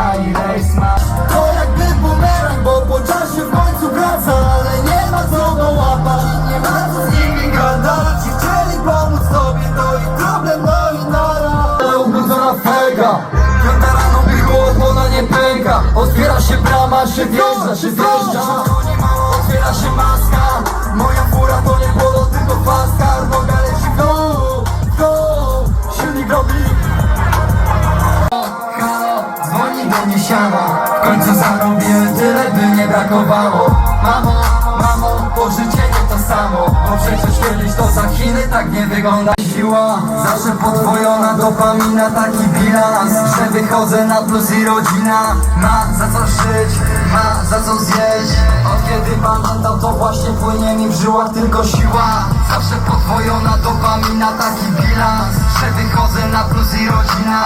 mleczna i rejs masz To jakby bumerang, bo po czasie w końcu wraca Ale nie ma co go łapać. Nie ma co z nimi gadać Ci chcieli pomóc tobie, to ich problem, no i nara. Ubudzona fega. Piąta rano było, ona nie pęka. Otwiera się brama, się wjeżdża, się wjeżdża W końcu zarobiłem tyle, by nie brakowało. Mamo, mamo, pożyczenie to samo Bo przecież kiedyś to za Chiny tak nie wygląda. Siła, zawsze podwojona dopamina Taki bilans, że wychodzę na plus i rodzina Ma za co żyć, ma za co zjeść. Od kiedy pamiętam to właśnie płynie mi w żyłach tylko siła Zawsze podwojona dopamina, taki bilans Że wychodzę na plus i rodzina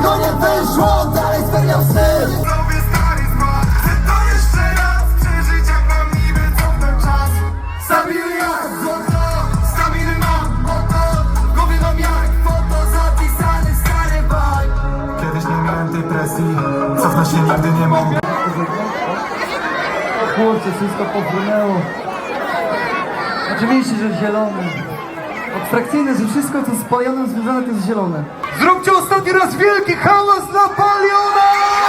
tego nie wyszło Dalej spełniam sny. Nowy stary Chcę to jeszcze raz przeżyć jak mam niby cofnąć czas. Stabilny jak złoto. Stabilny mam moto W głowie mam jak foto. Zapisany stary vibe. Kiedyś nie miałem tej presji Cofnąć się nigdy nie mogę Kurczę, wszystko popłynęło. Oczywiście, że zielone. Abstrakcyjne, że wszystko co z palionem związane to jest zielone. Zróbcie ostatni raz wielki hałas dla paliona!